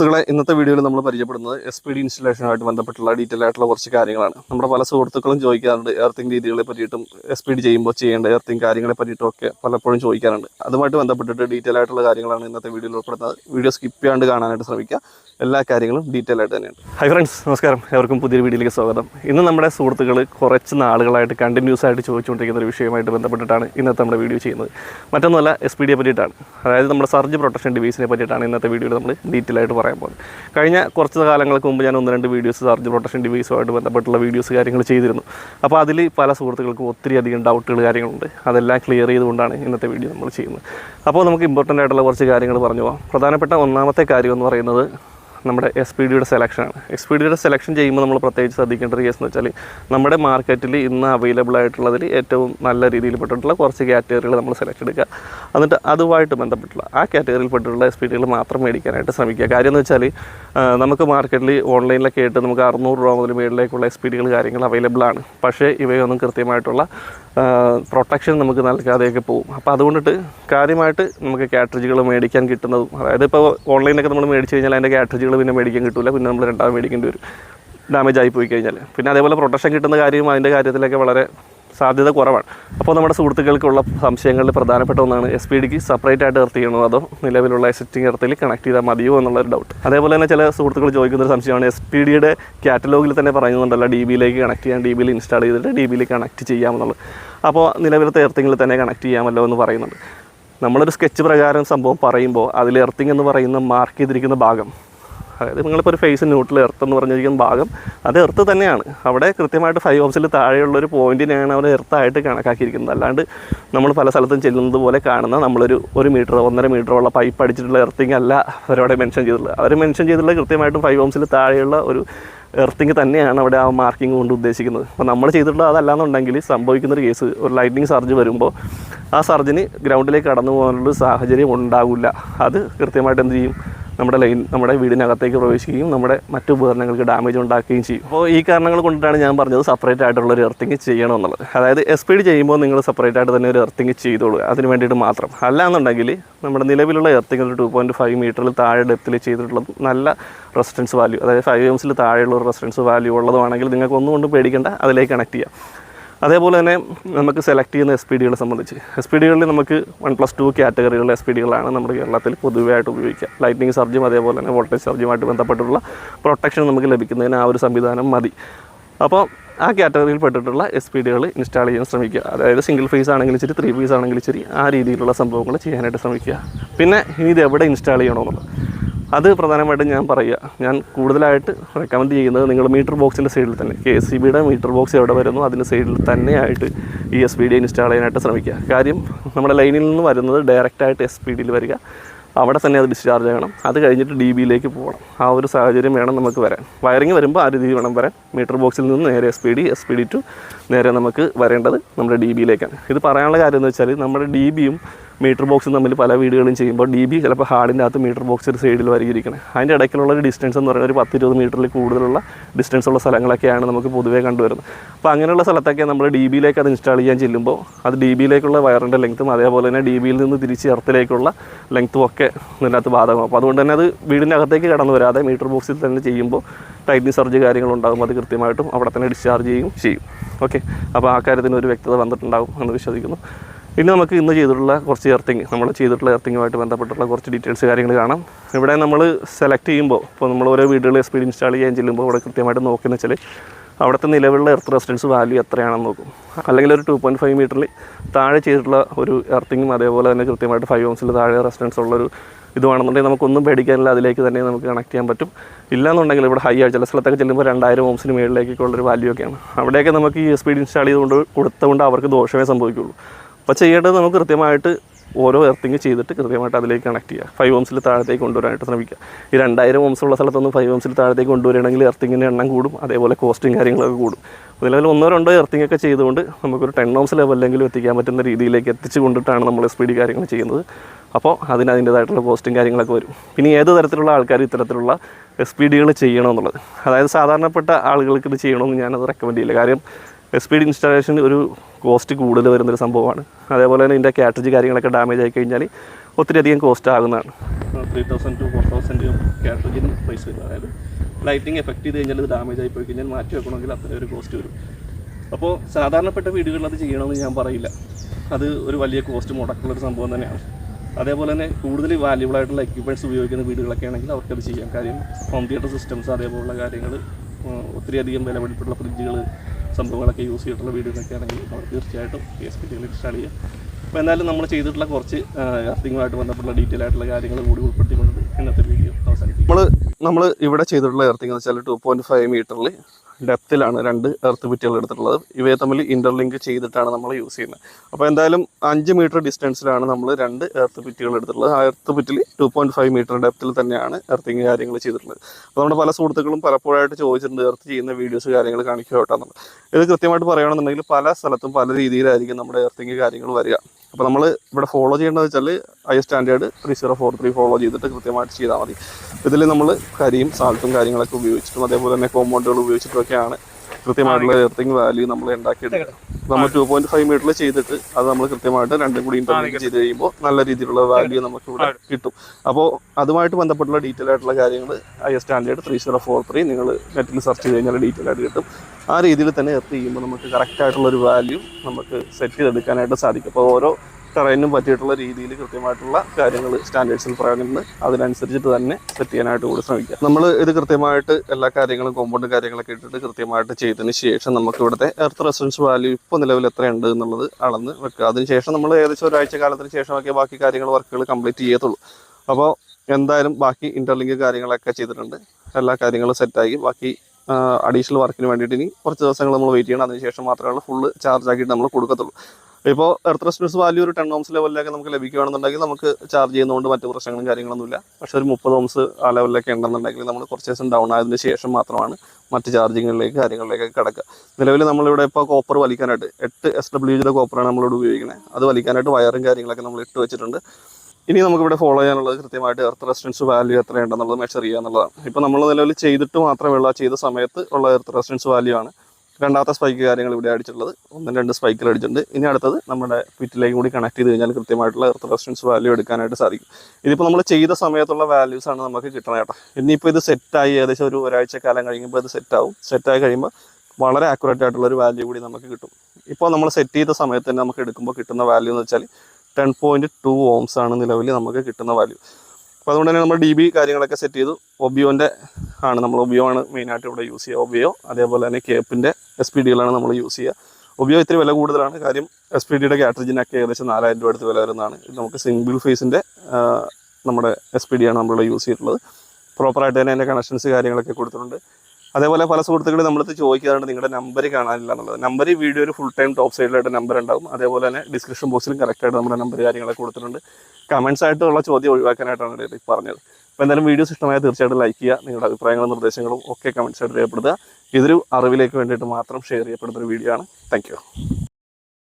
സുഹൃത്തുക്കളെ ഇന്നത്തെ വീഡിയോയിൽ നമ്മൾ പരിചയപ്പെടുന്നത് എസ് പി ഡി ഇൻസ്റ്റലേഷനുമായിട്ട് ബന്ധപ്പെട്ടുള്ള ഡീറ്റെയിൽ ആയിട്ടുള്ള കുറച്ച് കാര്യങ്ങളാണ്. നമ്മുടെ പല സുഹൃത്തുക്കളും ചോദിക്കാറുണ്ട് എർത്തിങ് രീതികളെ പറ്റിയിട്ടും എസ് പി ഡി ചെയ്യുമ്പോൾ ചെയ്യേണ്ട എർത്തിങ് കാര്യങ്ങളെ പറ്റിയിട്ടും ഒക്കെ പലപ്പോഴും ചോദിക്കാറുണ്ട്. അതുമായിട്ട് ബന്ധപ്പെട്ടിട്ട് ഡീറ്റെയിൽ ആയിട്ടുള്ള കാര്യങ്ങളാണ് ഇന്നത്തെ വീഡിയോയിൽ ഉൾപ്പെടുന്നത്. വീഡിയോ സ്കിപ്പ് ചെയ്യാണ്ട് കാണാനായിട്ട് ശ്രമിക്കുക. എല്ലാ കാര്യങ്ങളും ഡീറ്റെയിൽ ആയിട്ട് തന്നെയാണ്. ഹൈ ഫ്രണ്ട്സ് നമസ്കാരം. എവർക്കും പുതിയൊരു വീഡിയോയിലേക്ക് സ്വാഗതം. ഇന്ന് നമ്മുടെ സുഹൃത്തുക്കൾ കുറച്ച് നാളുകളായിട്ട് കണ്ടിന്യൂസ് ആയിട്ട് ചോദിച്ചുകൊണ്ടിരിക്കുന്ന ഒരു വിഷയമായിട്ട് ബന്ധപ്പെട്ടിട്ടാണ് ഇന്നത്തെ നമ്മുടെ വീഡിയോ ചെയ്യുന്നത്. മറ്റൊന്നുമല്ല എസ് പി ഡിയെ പറ്റിയിട്ടാണ്. അതായത് നമ്മുടെ സർജ് പ്രൊട്ടക്ഷൻ ഡിവൈസിനെ പറ്റിയിട്ടാണ് ഇന്നത്തെ വീഡിയോയിൽ നമ്മൾ ഡീറ്റെയിൽ ആയിട്ട് പറയാൻ പോകുന്നത്. കഴിഞ്ഞ കുറച്ച് കാലങ്ങൾക്ക് മുമ്പ് ഞാൻ ഒന്ന് രണ്ട് വീഡിയോസ് ചാർജ് പ്രൊട്ടക്ഷൻ ഡിവൈസുമായിട്ട് ബന്ധപ്പെട്ടുള്ള വീഡിയോസ് കാര്യങ്ങൾ ചെയ്തിരുന്നു. അപ്പോൾ അതിൽ പല സുഹൃത്തുക്കൾക്കും ഒത്തിരി അധികം ഡൗട്ടുകൾ കാര്യങ്ങളുണ്ട്. അതെല്ലാം ക്ലിയർ ചെയ്തുകൊണ്ടാണ് ഇന്നത്തെ വീഡിയോ നമ്മൾ ചെയ്യുന്നത്. അപ്പോൾ നമുക്ക് ഇമ്പോർട്ടന്റ് ആയിട്ടുള്ള കുറച്ച് കാര്യങ്ങൾ പറഞ്ഞു പോകാം പ്രധാനപ്പെട്ട ഒന്നാമത്തെ കാര്യം എന്ന് പറയുന്നത് നമ്മുടെ എസ് പി ഡിയുടെ സെലക്ഷനാണ് എസ് പി ഡിയുടെ സെലക്ഷൻ ചെയ്യുമ്പോൾ നമ്മൾ പ്രത്യേകിച്ച് ശ്രദ്ധിക്കേണ്ട ഒരു കേസ് എന്ന് വെച്ചാൽ നമ്മുടെ മാർക്കറ്റിൽ ഇന്ന് അവൈലബിൾ ആയിട്ടുള്ളതിൽ ഏറ്റവും നല്ല രീതിയിൽ പെട്ടിട്ടുള്ള കുറച്ച് കാറ്റഗറികൾ നമ്മൾ സെലക്ട് എടുക്കുക. എന്നിട്ട് അതുമായിട്ട് ബന്ധപ്പെട്ടുള്ള ആ കാറ്റഗറിയിൽ പെട്ടിട്ടുള്ള എസ് പി ഡികൾ മാത്രം മേടിക്കാനായിട്ട് ശ്രമിക്കുക. കാര്യം എന്ന് വെച്ചാൽ നമുക്ക് മാർക്കറ്റിൽ ഓൺലൈനിലൊക്കെ ആയിട്ട് നമുക്ക് അറുന്നൂറ് രൂപ മുതൽ മേളിലേക്കുള്ള എസ് പി ഡികൾ കാര്യങ്ങൾ അവൈലബിൾ ആണ്. പക്ഷേ ഇവയൊന്നും കൃത്യമായിട്ടുള്ള പ്രൊട്ടക്ഷൻ നമുക്ക് നൽകാതെയൊക്കെ പോകും. അപ്പോൾ അതുകൊണ്ടിട്ട് കാര്യമായിട്ട് നമുക്ക് കാറ്ററേജുകൾ മേടിക്കാൻ കിട്ടുന്നതും അതായത് ഇപ്പോൾ ഓൺലൈനൊക്കെ നമ്മൾ മേടിച്ച് കഴിഞ്ഞാൽ അതിന്റെ കാറ്ററിജുകൾ പിന്നെ മേടിക്കാൻ കിട്ടില്ല പിന്നെ നമ്മൾ രണ്ടാമത് മേടിക്കേണ്ടി വരും. ഡാമേജ് ആയി പോയി കഴിഞ്ഞാൽ പിന്നെ അതേപോലെ പ്രൊട്ടക്ഷൻ കിട്ടുന്ന കാര്യവും അതിന്റെ കാര്യത്തിലൊക്കെ വളരെ സാധ്യത കുറവാണ്. അപ്പോൾ നമ്മുടെ സുഹൃത്തുക്കൾക്കുള്ള സംശയങ്ങളിൽ പ്രധാനപ്പെട്ട ഒന്നാണ് എസ് പി ഡിക്ക് സെപ്പറേറ്റ് ആയിട്ട് എർത്ത് ചെയ്യണോ? അതോ നിലവിലുള്ള എക്സിറ്റിംഗ് എർത്തിൽ കണക്ട് ചെയ്താൽ മതിയോ എന്നുള്ളൊരു ഡൗട്ട് അതേപോലെ തന്നെ ചില സുഹൃത്തുക്കൾ ചോദിക്കുന്ന ഒരു സംശയമാണ്. എസ് പി ഡിയുടെ കാറ്റലോഗിൽ തന്നെ പറയുന്നുണ്ടല്ലോ ഡി ബിയിലേക്ക് കണക്ട് ചെയ്യാൻ ഡി ബിയിൽ ഇൻസ്റ്റാൾ ചെയ്തിട്ട് ഡി ബിയിൽ കണക്ട് ചെയ്യാമെന്നുള്ളത്. അപ്പോൾ നിലവിലത്തെ എർത്തിങ്ങിൽ തന്നെ കണക്ട് ചെയ്യാമല്ലോ എന്ന് പറയുന്നുണ്ട്. നമ്മളൊരു സ്കെച്ച് പ്രകാരം സംഭവം പറയുമ്പോൾ അതിൽ എർത്തിങ് എന്ന് പറയുന്ന മാർക്ക് ചെയ്തിരിക്കുന്ന ഭാഗം അതായത് നിങ്ങളിപ്പോൾ ഒരു ഫേസ് ന്യൂട്രൽ എർത്ത് എന്ന് പറഞ്ഞിരിക്കുന്ന ഭാഗം അത് എർത്ത് തന്നെയാണ്. അവിടെ കൃത്യമായിട്ട് ഫൈവ് ഓപ്സിൽ താഴെയുള്ള ഒരു പോയിന്റിനെയാണ് അവർ എർത്തായിട്ട് കണക്കാക്കിയിരിക്കുന്നത്. അല്ലാണ്ട് നമ്മൾ പല സ്ഥലത്തും ചെല്ലുന്നത് പോലെ കാണുന്ന നമ്മളൊരു ഒരു മീറ്റർ ഒന്നര മീറ്ററുള്ള പൈപ്പ് അടിച്ചിട്ടുള്ള എർത്തിങ് അല്ല അവരവിടെ മെൻഷൻ ചെയ്തിട്ടുള്ളത്. അവർ മെൻഷൻ ചെയ്തിട്ടുള്ള കൃത്യമായിട്ടും ഫൈവ് ഓംസിൽ താഴെയുള്ള ഒരു എർത്തിങ് തന്നെയാണ് അവിടെ ആ മാർക്കിംഗ് കൊണ്ട് ഉദ്ദേശിക്കുന്നത്. അപ്പോൾ നമ്മൾ ചെയ്തിട്ടുള്ളത് അതല്ലാന്നുണ്ടെങ്കിൽ സംഭവിക്കുന്ന ഒരു കേസ് ഒരു ലൈറ്റിംഗ് സർജ് വരുമ്പോൾ ആ സർജിന് ഗ്രൗണ്ടിലേക്ക് കടന്നു പോകാനുള്ള സാഹചര്യം ഉണ്ടാവില്ല. അത് കൃത്യമായിട്ട് എന്ത് ചെയ്യും? നമ്മുടെ ലൈൻ നമ്മുടെ വീടിനകത്തേക്ക് പ്രവേശിക്കുകയും നമ്മുടെ മറ്റു ഉപകരണങ്ങൾക്ക് ഡാമേജ് ഉണ്ടാക്കുകയും ചെയ്യും. അപ്പോൾ ഈ കാരണങ്ങൾ കൊണ്ടിട്ടാണ് ഞാൻ പറഞ്ഞത് സെപ്പറേറ്റ് ആയിട്ടുള്ള ഒരു എർത്തിങ് ചെയ്യണമെന്നുള്ളത്. അതായത് എസ് പി ഡി ചെയ്യുമ്പോൾ നിങ്ങൾ സെപ്പറേറ്റ് ആയിട്ട് തന്നെ ഒരു എർത്തിങ് ചെയ്തോളൂ. അതിന് വേണ്ടിയിട്ട് മാത്രം. അല്ല എന്നുണ്ടെങ്കിൽ നമ്മുടെ നിലവിലുള്ള എർത്തിങ് ഒരു ടു പോയിന്റ് ഫൈവ് മീറ്ററിൽ താഴെ ഡെപ്തിൽ ചെയ്തിട്ടുള്ള നല്ല റെസിസ്റ്റൻസ് വാല്യൂ അതായത് ഫൈവ് എംസിൽ താഴെയുള്ള ഒരു റെസിസ്റ്റൻസ് വാല്യൂ ഉള്ളതാണെങ്കിൽ നിങ്ങൾക്ക് ഒന്നും കൊണ്ട് പേടിക്കേണ്ട. അതിലേക്ക് കണക്ട് ചെയ്യാം. അതേപോലെ തന്നെ നമുക്ക് സെലക്ട് ചെയ്യുന്ന എസ് പി ഡികളെ സംബന്ധിച്ച്. എസ് പി ഡികളിൽ നമുക്ക് വൺ പ്ലസ് ടു കാറ്റഗറികളിലെ എസ് പി ഡികളാണ് നമ്മുടെ കേരളത്തിൽ പൊതുവായിട്ട് ഉപയോഗിക്കുക. ലൈറ്റിംഗ് സർജും അതേപോലെ തന്നെ വോൾട്ടേജ് സർജുമായിട്ട് ബന്ധപ്പെട്ടുള്ള പ്രൊട്ടക്ഷൻ നമുക്ക് ലഭിക്കുന്നതിന് ആ ഒരു സംവിധാനം മതി. അപ്പോൾ ആ കാറ്റഗറിയിൽ പെട്ടിട്ടുള്ള എസ് പി ഡികൾ ഇൻസ്റ്റാൾ ചെയ്യാൻ ശ്രമിക്കുക. അതായത് സിംഗിൾ ഫേസ് ആണെങ്കിലും ശരി ത്രീ ഫേസ് ആണെങ്കിലും ശരി ആ രീതിയിലുള്ള സംഭവങ്ങൾ ചെയ്യാനായിട്ട് ശ്രമിക്കുക. പിന്നെ ഇനി ഇത് എവിടെ ഇൻസ്റ്റാൾ ചെയ്യണമെന്നുള്ളത്. അത് പ്രധാനമായിട്ടും ഞാൻ പറയുക. ഞാൻ കൂടുതലായിട്ട് റെക്കമെൻഡ് ചെയ്യുന്നത് നിങ്ങൾ മീറ്റർ ബോക്സിന്റെ സൈഡിൽ തന്നെ കെ എസ് സി ബിയുടെ മീറ്റർ ബോക്സ് എവിടെ വരുന്നു അതിന്റെ സൈഡിൽ തന്നെയായിട്ട് ഈ എസ് പി ഡി ഇൻസ്റ്റാൾ ചെയ്യാനായിട്ട് ശ്രമിക്കുക. കാര്യം നമ്മുടെ ലൈനിൽ നിന്ന് വരുന്നത് ഡയറക്റ്റായിട്ട് എസ് പി ഡിയിൽ വരിക. അവിടെ തന്നെ അത് ഡിസ്ചാർജ് ചെയ്യണം അത് കഴിഞ്ഞിട്ട് ഡി ബിയിലേക്ക് പോകണം. ആ ഒരു സാഹചര്യം വേണം നമുക്ക് വരാൻ. വയറിങ് വരുമ്പോൾ ആ രീതി വേണം വരാൻ. മീറ്റർ ബോക്സിൽ നിന്ന് നേരെ S P D S P D to നേരെ നമുക്ക് വരേണ്ടത് നമ്മുടെ ഡി ബിയിലേക്കാണ് ഇത് പറയാനുള്ള കാര്യം എന്ന് വെച്ചാൽ നമ്മുടെ ഡി ബിയും മീറ്റർ ബോക്സും തമ്മിൽ പല വീടുകളും ചെയ്യുമ്പോൾ ഡി ബി ചിലപ്പോൾ ഹാർഡിന്റെ അകത്ത് മീറ്റർ ബോക്സ് ഒരു സൈഡിൽ വരികയിരിക്കണം അതിന്റെ ഇടയ്ക്കുള്ള ഒരു ഡിസ്റ്റൻസ് എന്ന് പറയുന്നത് ഒരു പത്ത് ഇരുപത് മീറ്ററിൽ കൂടുതലുള്ള ഡിസ്റ്റൻസ് ഉള്ള സ്ഥലങ്ങളൊക്കെയാണ് നമുക്ക് പൊതുവേ കണ്ടുവരുന്നത്. അപ്പോൾ അങ്ങനെയുള്ള സ്ഥലത്തൊക്കെ നമ്മൾ ഡി ബിയിലേക്ക് അത് ഇൻസ്റ്റാൾ ചെയ്യാൻ ചെല്ലുമ്പോൾ അത് ഡി ബിയിലേക്കുള്ള വയറിന്റെ ലെങ്ത്തും അതേപോലെ തന്നെ ഡി ബിയിൽ നിന്ന് തിരിച്ച് എർത്തിലേക്കുള്ള ലെങ്ത്തും ഒക്കെ ഇതിനകത്ത് ബാധകമാകും. അപ്പോൾ അതുകൊണ്ട് തന്നെ അത് വീടിന്റെ അകത്തേക്ക് കടന്നു വരാതെ മീറ്റർ ബോക്സിൽ തന്നെ ചെയ്യുമ്പോൾ ടൈറ്റിംഗ് സർജ് കാര്യങ്ങളുണ്ടാകും. അത് കൃത്യമായിട്ടും അവിടെ തന്നെ ഡിസ്ചാർജ് ചെയ്യും ചെയ്യും. ഓക്കെ അപ്പോൾ ആ കാര്യത്തിന് ഒരു വ്യക്തത വന്നിട്ടുണ്ടാകും എന്ന് വിശ്വസിക്കുന്നു. ഇനി നമുക്ക് ഇന്ന് ചെയ്തിട്ടുള്ള കുറച്ച് എർത്തിങ് നമ്മൾ ചെയ്തിട്ടുള്ള എർത്തിങ്ങുമായിട്ട് ബന്ധപ്പെട്ടുള്ള കുറച്ച് ഡീറ്റെയിൽസ് കാര്യങ്ങൾ കാണാം. ഇവിടെ നമ്മൾ സെലക്ട് ചെയ്യുമ്പോൾ ഇപ്പോൾ നമ്മൾ ഓരോ വീടുകളിൽ എസ് പി ഇൻസ്റ്റാൾ ചെയ്യാൻ ചെല്ലുമ്പോൾ ഇവിടെ കൃത്യമായിട്ട് നോക്കുന്ന വെച്ചാൽ അവിടുത്തെ നിലവിലുള്ള എർത്ത് റെസിസ്റ്റൻസ് വാല്യൂ എത്രയാണെന്ന് നോക്കും. അല്ലെങ്കിൽ ഒരു ടു പോയിന്റ് ഫൈവ് മീറ്ററിൽ താഴെ ചെയ്തിട്ടുള്ള ഒരു എർത്തിങ്ങും അതേപോലെ തന്നെ കൃത്യമായിട്ട് ഫൈവ് ഓംസിൽ താഴെ റെസിസ്റ്റൻസ് ഉള്ളൊരു ഇതുവാണെന്നുണ്ടെങ്കിൽ നമുക്കൊന്നും പേടിക്കാനില്ല അതിലേക്ക് തന്നെ നമുക്ക് കണക്ട് ചെയ്യാൻ പറ്റും. ഇല്ലാന്നുണ്ടെങ്കിൽ ഇവിടെ ഹൈ ആയി ചില സ്ഥലത്തൊക്കെ ചെല്ലുമ്പോൾ രണ്ടായിരം ഓംസിന് മുകളിലേക്കൊക്കെ ഉള്ളൊരു വാല്യൂ ഒക്കെയാണ്. അവിടെയൊക്കെ നമുക്ക് ഈ എസ് പി ഡി ഇൻസ്റ്റാൾ ചെയ്തുകൊണ്ട് കൊടുത്തുകൊണ്ട് അവർക്ക് ദോഷമേ സംഭവിക്കുള്ളൂ അപ്പോൾ ചെയ്യേണ്ടത് നമുക്ക് കൃത്യമായിട്ട് ഓരോ എർത്തിങ് ചെയ്തിട്ട് കൃത്യമായിട്ട് അതിലേക്ക് കണക്ട് ചെയ്യുക ഫൈവ് ഓംസിൽ താഴത്തേക്ക് കൊണ്ടുവരാനായിട്ട് ശ്രമിക്കുക. ഈ രണ്ടായിരം ഉള്ള സ്ഥലത്തൊന്നും ഫൈവ് ഓംസിൽ താഴത്തേക്ക് കൊണ്ടുവരികയാണെങ്കിൽ എർത്തിങ്ങിന്റെ എണ്ണം കൂടും. അതേപോലെ കോസ്റ്റും കാര്യങ്ങളൊക്കെ കൂടും. നിലവിൽ ഒന്നോ രണ്ടോ എർത്തിങ് ഒക്കെ ചെയ്തുകൊണ്ട് നമുക്കൊരു ടെൻ ഓംസ് ലെവലെങ്കിലും എത്തിക്കാൻ പറ്റുന്ന രീതിയിലേക്ക് എത്തിച്ചു കൊണ്ടിട്ടാണ് നമ്മൾ സ്പീഡ് കാര്യങ്ങൾ ചെയ്യുന്നത്. അപ്പോൾ അതിന് അതിന്റേതായിട്ടുള്ള കോസ്റ്റും കാര്യങ്ങളൊക്കെ വരും. പിന്നെ ഏത് തരത്തിലുള്ള ആൾക്കാർ ഇത്തരത്തിലുള്ള എസ് പി ഡികൾ ചെയ്യണമെന്നുള്ളത് അതായത് സാധാരണപ്പെട്ട ആളുകൾക്ക് ഇത് ചെയ്യണമെന്ന് ഞാനത് റെക്കമെൻഡ് ചെയ്യില്ല. കാര്യം എസ് പി ഡി ഇൻസ്റ്റാളേഷൻ ഒരു കോസ്റ്റ് കൂടുതൽ വരുന്നൊരു സംഭവമാണ്. അതേപോലെ തന്നെ ഇതിന്റെ കാറ്ററിജ് കാര്യങ്ങളൊക്കെ ഡാമേജ് ആയി കഴിഞ്ഞാൽ ഒത്തിരി അധികം cost ആകുന്നതാണ്. Three thousand to four thousand കാറ്ററിജിന് പൈസ വരും. അതായത് ലൈറ്റിംഗ് എഫക്ട് ചെയ്ത് കഴിഞ്ഞാൽ ഡാമേജ് ആയി പോയി കഴിഞ്ഞാൽ മാറ്റി വെക്കണമെങ്കിൽ അത്രയും ഒരു കോസ്റ്റ് വരും. അപ്പോൾ സാധാരണപ്പെട്ട വീടുകളിൽ അത് ചെയ്യണമെന്ന് ഞാൻ പറയില്ല. അത് ഒരു വലിയ കോസ്റ്റ് മുടക്കുള്ളൊരു സംഭവം തന്നെയാണ്. അതേപോലെ തന്നെ കൂടുതൽ വാല്യുബിൾ ആയിട്ടുള്ള എക്യുപ്മെന്റ്സ് ഉപയോഗിക്കുന്ന വീടുകളൊക്കെ ആണെങ്കിൽ അവർക്കത് ചെയ്യാം. കാര്യം ഹോം തിയേറ്റർ സിസ്റ്റംസ് അതേപോലുള്ള കാര്യങ്ങൾ ഒത്തിരി അധികം വിലപിടിപ്പുള്ള ഫ്രിഡ്ജുകൾ സംഭവങ്ങളൊക്കെ യൂസ് ചെയ്തിട്ടുള്ള വീഡിയോസൊക്കെ ആണെങ്കിൽ തീർച്ചയായിട്ടും എസ് പി ടികൾ ഇൻസ്റ്റാൾ ചെയ്യാം. അപ്പോൾ എന്തായാലും നമ്മൾ ചെയ്തിട്ടുള്ള കുറച്ച് എർത്തിങ്ങുമായിട്ട് ബന്ധപ്പെട്ടുള്ള ഡീറ്റെയിൽ ആയിട്ടുള്ള കാര്യങ്ങൾ കൂടി ഉൾപ്പെടുത്തിക്കൊണ്ട് ഇന്നത്തെ വീഡിയോ അവസാനിപ്പിക്കും. നമ്മൾ നമ്മൾ ഇവിടെ ചെയ്തിട്ടുള്ള എർത്തിങ് എന്ന് വെച്ചാൽ ടു പോയിന്റ് ഫൈവ് മീറ്ററിൽ ഡെപ്തിലാണ് രണ്ട് എർത്ത് പിറ്റുകൾ എടുത്തിട്ടുള്ളത്. ഇവയെ തമ്മിൽ ഇന്റർലിങ്ക് ചെയ്തിട്ടാണ് നമ്മൾ യൂസ് ചെയ്യുന്നത്. അപ്പോൾ എന്തായാലും അഞ്ച് മീറ്റർ ഡിസ്റ്റൻസിലാണ് നമ്മൾ രണ്ട് എർത്ത് പിറ്റുകൾ എടുത്തിട്ടുള്ളത്. ആ എർത്ത് പിറ്റിൽ ടു പോയിന്റ് ഫൈവ് മീറ്റർ ഡെപ്തിൽ തന്നെയാണ് എർത്തിങ് കാര്യങ്ങൾ ചെയ്തിട്ടുള്ളത്. അപ്പോൾ നമ്മുടെ പല സുഹൃത്തുക്കളും പലപ്പോഴായിട്ട് ചോദിച്ചിട്ടുണ്ട് എർത്ത് ചെയ്യുന്ന വീഡിയോസ് കാര്യങ്ങൾ കാണിക്കുക കേട്ടാന്നുള്ളത് ഇത് കൃത്യമായിട്ട് പറയുകയാണെന്നുണ്ടെങ്കിൽ പല സ്ഥലത്തും പല രീതിയിലായിരിക്കും നമ്മുടെ എർത്തിങ് കാര്യങ്ങൾ വരിക. അപ്പോൾ നമ്മൾ ഇവിടെ ഫോളോ ചെയ്യേണ്ടത് വെച്ചാൽ I standard three zero four three follow ചെയ്തിട്ട് കൃത്യമായിട്ട് ചെയ്താൽ മതി. ഇതിൽ നമ്മൾ കരിയും സാൾട്ടും കാര്യങ്ങളൊക്കെ ഉപയോഗിച്ചിട്ടും അതേപോലെ തന്നെ കോമ്പൗണ്ടുകൾ ഉപയോഗിച്ചിട്ടൊക്കെയാണ് കൃത്യമായിട്ടുള്ള എർത്തിങ് വാല്യൂ നമ്മൾ ഉണ്ടാക്കിയെടുക്കുക നമ്മൾ ടു പോയിന്റ് ഫൈവ് മീറ്ററിൽ ചെയ്തിട്ട് അത് നമ്മൾ കൃത്യമായിട്ട് രണ്ടും കൂടി ഇന്റർലിങ്ക് ചെയ്ത് കഴിയുമ്പോൾ നല്ല രീതിയിലുള്ള വാല്യൂ നമുക്ക് ഇവിടെ കിട്ടും. അപ്പോൾ അതുമായിട്ട് ബന്ധപ്പെട്ടുള്ള ഡീറ്റെയിൽ ആയിട്ടുള്ള കാര്യങ്ങൾ I standard three zero four three നിങ്ങൾ നെറ്റിൽ സെർച്ച് ചെയ്ത് കഴിഞ്ഞാൽ ഡീറ്റെയിൽ ആയിട്ട് കിട്ടും. ആ രീതിയിൽ തന്നെ എർത്ത് ചെയ്യുമ്പോൾ നമുക്ക് കറക്റ്റ് ആയിട്ടുള്ള ഒരു വാല്യൂ നമുക്ക് സെറ്റ് ചെയ്തെടുക്കാനായിട്ട് സാധിക്കും. അപ്പോൾ ഓരോ ടെറൈനും പറ്റിയിട്ടുള്ള രീതിയിൽ കൃത്യമായിട്ടുള്ള കാര്യങ്ങൾ സ്റ്റാൻഡേർഡ്സിൽ പറയുന്നത് അതിനനുസരിച്ചിട്ട് തന്നെ സെറ്റ് ചെയ്യാനായിട്ട് കൂടി ശ്രമിക്കുക. നമ്മൾ ഇത് കൃത്യമായിട്ട് എല്ലാ കാര്യങ്ങളും കോമ്പൗണ്ട് കാര്യങ്ങളൊക്കെ ഇട്ടിട്ട് കൃത്യമായിട്ട് ചെയ്തതിന് ശേഷം നമുക്ക് ഇവിടുത്തെ എർത്ത് റെസിഡൻസ് വാല്യൂ ഇപ്പോൾ നിലവിൽ എത്രയുണ്ട് എന്നുള്ളത് അളന്ന് വെക്കുക. അതിനുശേഷം നമ്മൾ ഏകദേശം ഒരാഴ്ച കാലത്തിന് ശേഷമൊക്കെ ബാക്കി കാര്യങ്ങൾ വർക്കുകൾ കംപ്ലീറ്റ് ചെയ്യത്തുള്ളൂ. അപ്പോൾ എന്തായാലും ബാക്കി ഇന്റർലിങ്ക് കാര്യങ്ങളൊക്കെ ചെയ്തിട്ടുണ്ട്. എല്ലാ കാര്യങ്ങളും സെറ്റാക്കി ബാക്കി അഡീഷണൽ വർക്കിന് വേണ്ടിയിട്ട് ഇനി കുറച്ച് ദിവസങ്ങൾ നമ്മൾ വെയിറ്റ് ചെയ്യണം. അതിനുശേഷം മാത്രമേ ഫുള്ള് ചാർജ് ആക്കിയിട്ട് നമ്മൾ കൊടുക്കത്തുള്ളൂ. ഇപ്പോൾ എർത്ത് റെസിഡൻസ് വാല്യൂ ഒരു ടെൻ ഓംസ് ലെവലിലൊക്കെ നമുക്ക് ലഭിക്കുകയാണെന്നുണ്ടെങ്കിൽ നമുക്ക് ചാർജ് ചെയ്യുന്നതുകൊണ്ട് മറ്റു പ്രശ്നങ്ങളും കാര്യങ്ങളൊന്നുമില്ല. പക്ഷെ ഒരു മുപ്പത് ഓംസ് ആ ലെവലിലൊക്കെ ഉണ്ടെന്നുണ്ടെങ്കിൽ നമ്മൾ കുറച്ച് ദിവസം ഡൗൺ ആയതിനു ശേഷം മാത്രമാണ് മറ്റ് ചാർജിങ്ങിലേക്ക് കാര്യങ്ങളിലേക്ക് കിടക്കുക. നിലവിൽ നമ്മളിവിടെ ഇപ്പോൾ കോപ്പർ വലിക്കാനായിട്ട് എട്ട് എസ് ഡബ്ല്യു ജിയുടെ കോപ്പറാണ് നമ്മളിവിടെ ഉപയോഗിക്കുന്നത് അത് വലിക്കാനായിട്ട് വയറും കാര്യങ്ങളൊക്കെ നമ്മൾ ഇട്ട് വെച്ചിട്ടുണ്ട്. ഇനി നമുക്കിവിടെ ഫോളോ ചെയ്യാനുള്ളത് കൃത്യമായിട്ട് എർത്ത് റെസിസ്റ്റൻസ് വാല്യൂ എത്രയുണ്ടെന്നുള്ളത് മെഷർ ചെയ്യുക എന്നുള്ളതാണ്. ഇപ്പോൾ നമ്മൾ നിലവിൽ ചെയ്തിട്ട് മാത്രമേ ഉള്ളൂ. ചെയ്ത സമയത്ത് ഉള്ള എർത്ത് റെസിസ്റ്റൻസ് വാല്യൂ ആണ്. രണ്ടാമത്തെ സ്പൈക്ക് കാര്യങ്ങൾ ഇവിടെ അടിച്ചിട്ടുള്ളത്. ഒന്നും രണ്ട് സ്പൈക്കിൽ അടിച്ചിട്ടുണ്ട്. ഇനി അടുത്തത് നമ്മുടെ പിറ്റിലേക്ക് കൂടി കണക്ട് ചെയ്ത് കഴിഞ്ഞാൽ കൃത്യമായിട്ടുള്ള എർത്ത് റെസിസ്റ്റൻസ് വാല്യൂ എടുക്കാനായിട്ട് സാധിക്കും. ഇതിപ്പോൾ നമ്മൾ ചെയ്ത സമയത്തുള്ള വാല്യൂസ് ആണ് നമുക്ക് കിട്ടണം കേട്ടോ. ഇനിയിപ്പോൾ ഇത് സെറ്റായി ഏകദേശം ഒരു ഒരാഴ്ച കാലം കഴിയുമ്പോൾ ഇത് സെറ്റാവും സെറ്റായി കഴിയുമ്പോൾ വളരെ ആക്യുറേറ്റ് ആയിട്ടുള്ള ഒരു വാല്യൂ കൂടി നമുക്ക് കിട്ടും. ഇപ്പോൾ നമ്മൾ സെറ്റ് ചെയ്ത സമയത്ത് തന്നെ നമുക്ക് എടുക്കുമ്പോൾ കിട്ടുന്ന വാല്യൂ എന്ന് വെച്ചാൽ ടെൻ പോയിന്റ് ടു ഓംസ് ആണ് നിലവിൽ നമുക്ക് കിട്ടുന്ന വാല്യൂ അപ്പോൾ അതുകൊണ്ട് തന്നെ നമ്മൾ ഡി ബി കാര്യങ്ങളൊക്കെ സെറ്റ് ചെയ്തു. ഒബിയോന്റെ ആണ് നമ്മൾ ഒബിയോ ആണ് മെയിനായിട്ട് ഇവിടെ യൂസ് ചെയ്യുക. ഒബിയോ അതേപോലെ തന്നെ കേപ്പിന്റെ എസ് പി ഡികളാണ് നമ്മൾ യൂസ് ചെയ്യുക. ഒബിയോ ഇത്തിരി വില കൂടുതലാണ്. കാര്യം എസ് പി ഡിയുടെ കാറ്ററിജിനൊക്കെ ഏകദേശം നാലായിരം രൂപ അടുത്ത് വില വരുന്നതാണ്. ഇത് നമുക്ക് സിംഗിൾ ഫേസിന്റെ നമ്മുടെ എസ് പി ഡിയാണ് നമ്മളിവിടെ യൂസ് ചെയ്തിട്ടുള്ളത്. പ്രോപ്പറായിട്ട് തന്നെ അതിന്റെ കണക്ഷൻസ് കാര്യങ്ങളൊക്കെ കൊടുത്തിട്ടുണ്ട്. അതേപോലെ പല സുഹൃത്തുക്കളും നമ്മളത് ചോദിക്കാറുണ്ട് നിങ്ങളുടെ നമ്പർ കാണാനില്ല എന്നുള്ളത്. നമ്പർ ഈ വീഡിയോ ഒരു ഫുൾ ടൈം ടോപ്പ് സൈഡിലായിട്ട് നമ്പർ ഉണ്ടാവും. അതേപോലെ തന്നെ ഡിസ്ക്രിപ്ഷൻ ബോക്സിലും കറക്റ്റായിട്ട് നമ്മുടെ നമ്പർ കാര്യങ്ങളൊക്കെ കൊടുത്തിട്ടുണ്ട്. കമൻസ് ആയിട്ടുള്ള ചോദ്യം ഒഴിവാക്കാനായിട്ടാണ് ഇത് പറഞ്ഞത്. അപ്പോൾ എന്തായാലും വീഡിയോസ് ഇഷ്ടമായ തീർച്ചയായിട്ടും ലൈക്ക് ചെയ്യുക. നിങ്ങളുടെ അഭിപ്രായങ്ങളും നിർദ്ദേശങ്ങളും ഒക്കെ കമൻസ് ആയിട്ട് രേഖപ്പെടുത്തുക. ഇതൊരു അറിവിലേക്ക് വേണ്ടിയിട്ട് മാത്രം ഷെയർ ചെയ്യപ്പെടുന്ന ഒരു വീഡിയോ ആണ്. താങ്ക്